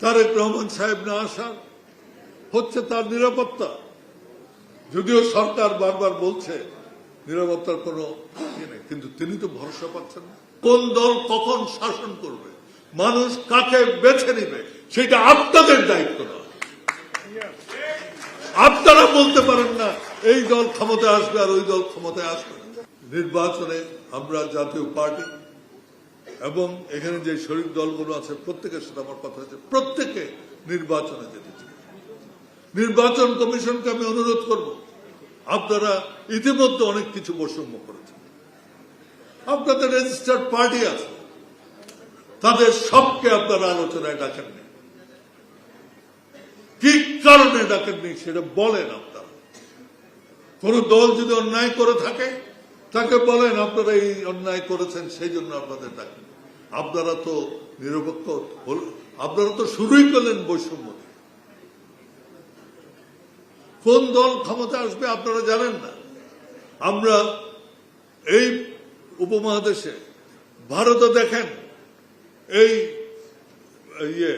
তারেক রহমান সাহেব না আসার হচ্ছে তার নিরাপত্তা। যদিও সরকার বারবার বলছে নিরাপত্তার কোনো ইয়ে কিন্তু তিনি তো ভরসা পাচ্ছেন না। কোন দল কখন শাসন করবে? মানুষ কাকে বেছে নেবে? সেটা আপনাদের দায়িত্ব না। আপনারা বলতে পারেন না, এই দল ক্ষমতায় আসবে আর ওই দল ক্ষমতায় আসবে নির্বাচনে আমরা জাতীয় পার্টি এবং এখানে যে শরীর দলগুলো আছে, প্রত্যেকের সাথে আমার কথা হচ্ছে প্রত্যেকে নির্বাচনে যেতে চায় নির্বাচন কমিশনকে আমি অনুরোধ করব, আপনারা ইতিমধ্যে অনেক কিছু বৈষম্য করেছেন। আপনাদের রেজিস্টার্ড পার্টি আছে, তাদের সবকে আপনারা আলোচনায় ডাকেননি কি কারণে ডাকেননি সেটা বলেন আপনারা। কোন দল যদি অন্যায় করে থাকে তাকে বলেন, আপনারা এই অন্যায় করেছেন সেই জন্য আপনাদের ডাকেন আপনারা তো নিরপেক্ষ আপনারা তো শুরুই করলেন বৈষম্য। কোন দল ক্ষমতা আসবে আপনারা জানেন না। আমরা এই উপমহাদেশে ভারতে দেখেন, এই ইয়ে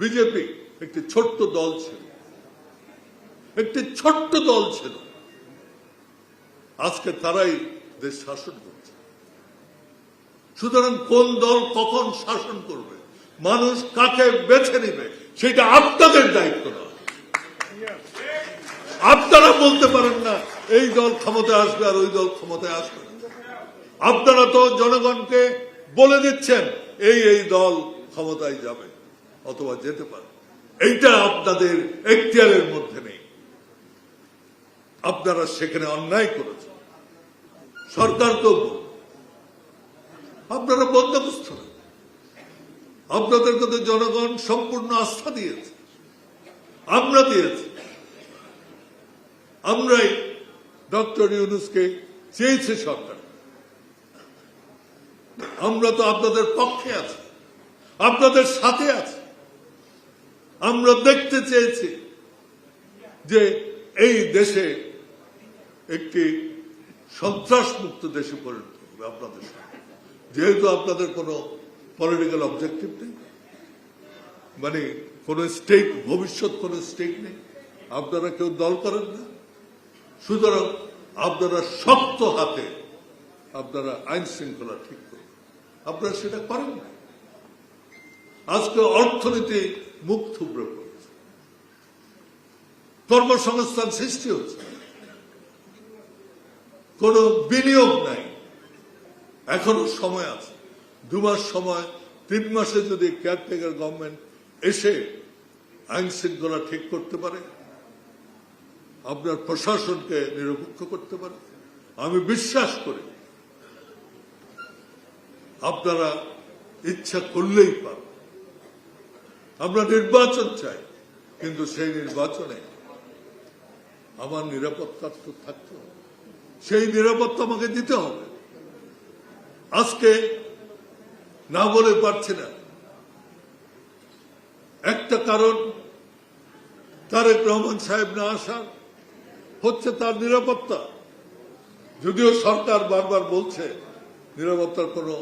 বিজেপি একটি ছোট্ট দল ছিল। একটি ছোট্ট দল ছিল। আজকে তারাই দেশ শাসন করছে। সুতরাং কোন দল কখন শাসন করবে, মানুষ কাকে বেছে নেবে, সেটা আপনাদের দায়িত্ব না। আপনারা বলতে পারেন না, এই দল ক্ষমতায় আসবে আর ওই দল ক্ষমতায় আসবে আপনারা তো জনগণকে বলে দিচ্ছেন, এই এই দল ক্ষমতায় যাবে অথবা যেতে পারে। এইটা আপনাদের এখতিয়ারের মধ্যে নেই। আপনারা সেখানে অন্যায় করেছেন। সরকারকেও বলুন। আপনারা বন্দোবস্ত। আপনাদের কাছে জনগণ সম্পূর্ণ আস্থা দিয়েছে আমরা দিয়েছি আমরাই ডক্টর ইউনুসকে চেয়েছে সরকার আমরা তো আপনাদের পক্ষে আছি, আপনাদের সাথে আছি আমরা দেখতে চেয়েছি যে এই দেশে একটি সন্ত্রাস মুক্ত দেশে পরিণত হবে আপনাদের যেহেতু আপনাদের কোনো পলিটিক্যাল অবজেক্টিভ নেই মানে কোন স্টেট ভবিষ্যৎ কোন স্টেট নেই, আপনারা কেউ দল করেন না। সুতরাং আপনারা শক্ত হাতে আপনারা আইন শৃঙ্খলা ঠিক করুন। আপনারা সেটা করেন না। আজকে অর্থনীতি মুখ থুবড়ে পড়েছে। কর্মসংস্থান সৃষ্টি হচ্ছে। কোন বিনিয়োগ নাই। এখনও সময় আছে। দু মাস সময়, তিন মাসে যদি কেয়ারটেকার গভর্নমেন্ট এসে আইন শৃঙ্খলা ঠিক করতে পারে, আপনার প্রশাসনকে নিরপেক্ষ করতে পারে। আমি বিশ্বাস করি আপনারা ইচ্ছা করলেই পান। আমরা নির্বাচন চাই, কিন্তু সেই নির্বাচনে আমার নিরাপত্তা তো থাকতে হবে। সেই নিরাপত্তা আমাকে দিতে হবে। আজকে না বলে পারছি না। একটা কারণ, তারেক রহমান সাহেব না আসার হচ্ছে তার নিরাপত্তা। যদিও সরকার বারবার বলছে, নিরাপত্তার কোনো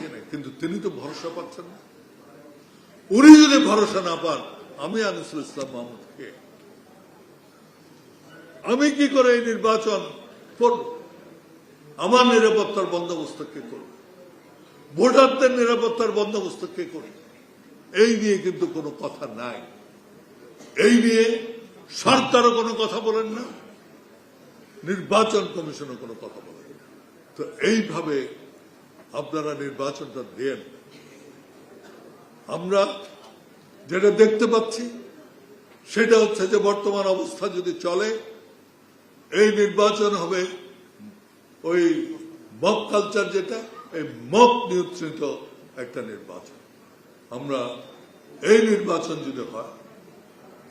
ইয়ে নেই, কিন্তু তিনি তো ভরসা পাচ্ছেন না। উনি যদি ভরসা না পান, আমি আনিসুল ইসলাম মাহমুদকে। আমি কি করে এই নির্বাচন করব? আমার নিরাপত্তার বন্দোবস্ত কে করবে? ভোটারদের নিরাপত্তার বন্দোবস্ত কে করবে? এই নিয়ে কিন্তু কোনো কথা নাই। এই নিয়ে সরকারও কোনো কথা বলেন না, নির্বাচন কমিশনও কোনো কথা বলেন না। তো এইভাবে আপনারা নির্বাচনটা দেন। আমরা যেটা দেখতে পাচ্ছি, সেটা হচ্ছে যে বর্তমান অবস্থা যদি চলে এই নির্বাচন হবে ওই মক কালচার যেটা, এই মক নিয়ন্ত্রিত একটা নির্বাচন। আমরা এই নির্বাচন যদি হয়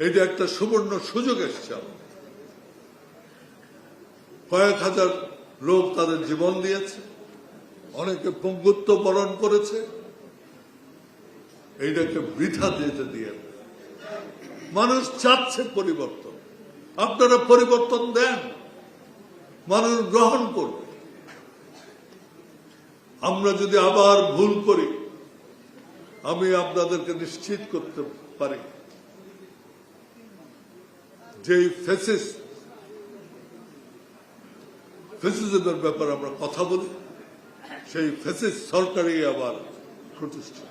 এটা একটা সুবর্ণ সুযোগ এসছে। কয়েক হাজার লোক তাদের জীবন দিয়েছে, অনেকে পঙ্গুত্ব বরণ করেছে, এইটাকে বৃথা দিতে দিয়ে। মানুষ চাচ্ছে পরিবর্তন। আপনারা পরিবর্তন দেন। মানুষ গ্রহণ করবে আমরা যদি আবার ভুল করি, আমি আপনাদেরকে নিশ্চিত করতে পারি। যে ফেসিস ফেসিজমের ব্যাপারে আমরা কথা বলি, সেই ফেসিস সরকারই আবার প্রতিষ্ঠিত।